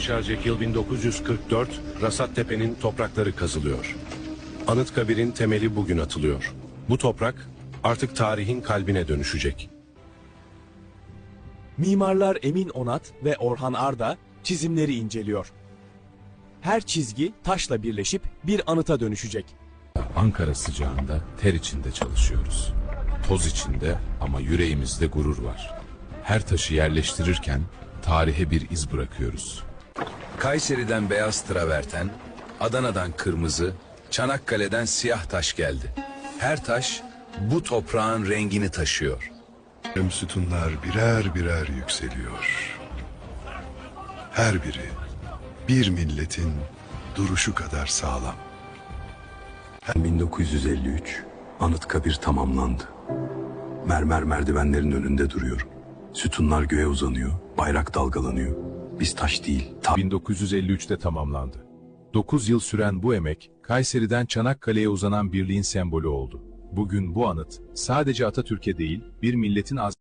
Şarjek yıl 1944, Rasat Tepe'nin toprakları kazılıyor. Anıtkabir'in temeli bugün atılıyor. Bu toprak artık tarihin kalbine dönüşecek. Mimarlar Emin Onat ve Orhan Arda çizimleri inceliyor. Her çizgi taşla birleşip bir anıta dönüşecek. Ankara sıcağında ter içinde çalışıyoruz. Toz içinde ama yüreğimizde gurur var. Her taşı yerleştirirken tarihe bir iz bırakıyoruz. Kayseri'den beyaz traverten, Adana'dan kırmızı, Çanakkale'den siyah taş geldi. Her taş bu toprağın rengini taşıyor. Tüm sütunlar birer birer yükseliyor. Her biri bir milletin duruşu kadar sağlam. 1953 Anıtkabir tamamlandı. Mermer merdivenlerin önünde duruyorum. Sütunlar göğe uzanıyor, bayrak dalgalanıyor. Biz taş değil, ta 1953'te tamamlandı. 9 yıl süren bu emek, Kayseri'den Çanakkale'ye uzanan birliğin sembolü oldu. Bugün bu anıt, sadece Atatürk'e değil, bir milletin az